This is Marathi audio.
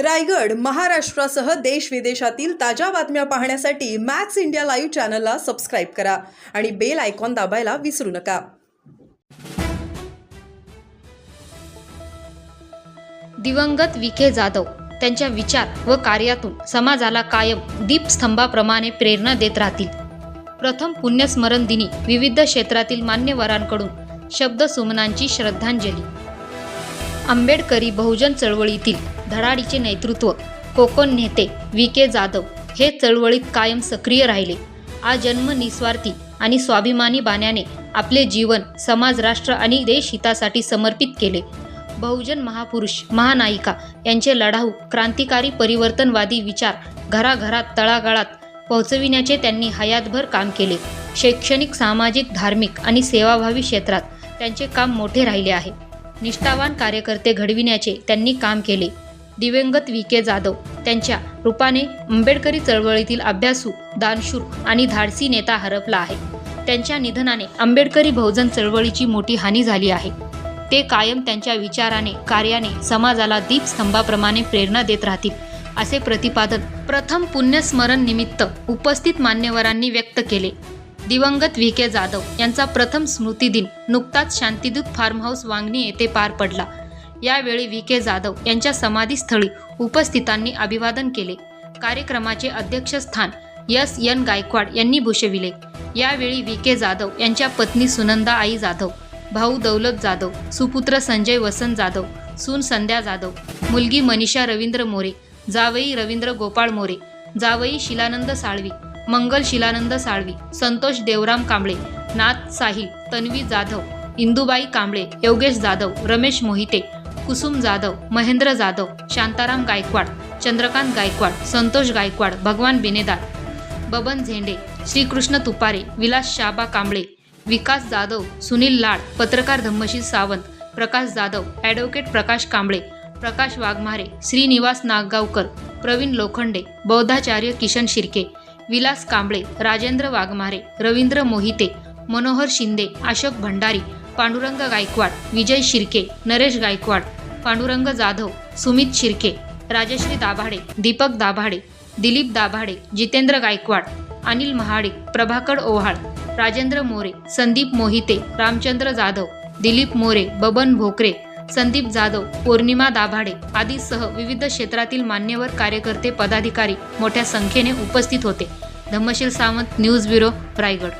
रायगड महाराष्ट्रासह देश विदेशातील ताज्या बातम्या पाहण्यासाठी मॅक्स इंडिया लाईव्ह चॅनलला सबस्क्राईब करा आणि बेल आयकॉन दाबायला विसरू नका. दिवंगत विखे जाधव त्यांच्या विचार व कार्यातून समाजाला कायम दीपस्तंभाप्रमाणे प्रेरणा देत राहतील. प्रथम पुण्यस्मरण दिनी विविध क्षेत्रातील मान्यवरांकडून शब्दसुमनांची श्रद्धांजली. आंबेडकरी बहुजन चळवळीतील धडाडीचे नेतृत्व कोकण नेते व्ही. के. जाधव हे चळवळीत कायम सक्रिय राहिले. आजन्म निस्वार्थी आणि स्वाभिमानी बाण्याने आपले जीवन समाज राष्ट्र आणि देशहितासाठी समर्पित केले. बहुजन महापुरुष महानायिका यांचे लढाऊ क्रांतिकारी परिवर्तनवादी विचार घराघरात तळागाळात पोहोचविण्याचे त्यांनी हयातभर काम केले. शैक्षणिक सामाजिक धार्मिक आणि सेवाभावी क्षेत्रात त्यांचे काम मोठे राहिले आहे. निष्ठावान कार्यकर्ते घडविण्याचे त्यांनी काम केले. दिवंगत व्ही. के. जाधव. त्यांच्या रूपाने आंबेडकरी चळवळीतील अभ्यासू दानशूर आणि धाडसी नेता हरपला आहे. त्यांच्या निधनाने आंबेडकरी बहुजन चळवळीची मोठी हानी झाली आहे. ते कायम त्यांच्या विचाराने कार्याने समाजाला दीपस्तंभाप्रमाणे प्रेरणा देत राहतील असे प्रतिपादन प्रथम पुण्यस्मरण निमित्त उपस्थित मान्यवरांनी व्यक्त केले. दिवंगत व्ही. के. जाधव यांचा प्रथम स्मृतिदिन नुकताच शांतीदूत फार्म हाऊस वांगणी येथे पार पडला. यावेळी व्ही. के. जाधव यांच्या समाधीस्थळी उपस्थितांनी अभिवादन केले. कार्यक्रमाचे अध्यक्षस्थान यस एन. गायकवाड यांनी भूषविले. यावेळी व्ही. के. जाधव यांच्या पत्नी सुनंदा आई जाधव भाऊ दौलत जाधव सुपुत्र संजय वसंत जाधव सून संध्या जाधव मुलगी मनीषा रवींद्र मोरे जावई रवींद्र गोपाळ मोरे जावई शिलानंद साळवी मंगल शिलानंद साळवी संतोष देवराम कांबळे नाथ साहिल तन्वी जाधव इंदुबाई कांबळे योगेश जाधव रमेश मोहिते कुसुम जाधव महेंद्र जाधव शांताराम गायकवाड चंद्रकांत गायकवाड संतोष गायकवाड भगवान बिनेदार बबन झेंडे श्रीकृष्ण तुपारे विलास शाबा कांबळे विकास जाधव सुनील लाड पत्रकार धम्मशील सावंत प्रकाश जाधव ॲडव्होकेट प्रकाश कांबळे प्रकाश वाघमारे श्रीनिवास नागगावकर प्रवीण लोखंडे बौद्धाचार्य किशन शिर्के विलास कांबळे राजेंद्र वाघमारे रवींद्र मोहिते मनोहर शिंदे अशोक भंडारी पांडुरंग गायकवाड विजय शिर्के नरेश गायकवाड पांडुरंग जाधव सुमित शिर्के राजश्री दाभाडे दीपक दाभाडे दिलीप दाभाडे जितेंद्र गायकवाड अनिल महाडिक प्रभाकर ओव्हाळ राजेंद्र मोरे संदीप मोहिते रामचंद्र जाधव दिलीप मोरे बबन भोकरे संदीप जाधव पौर्णिमा दाभाडे आदीसह विविध क्षेत्रातील मान्यवर कार्यकर्ते पदाधिकारी मोठ्या संख्येने उपस्थित होते. Dhammasheel Sawant news bureau Raigad.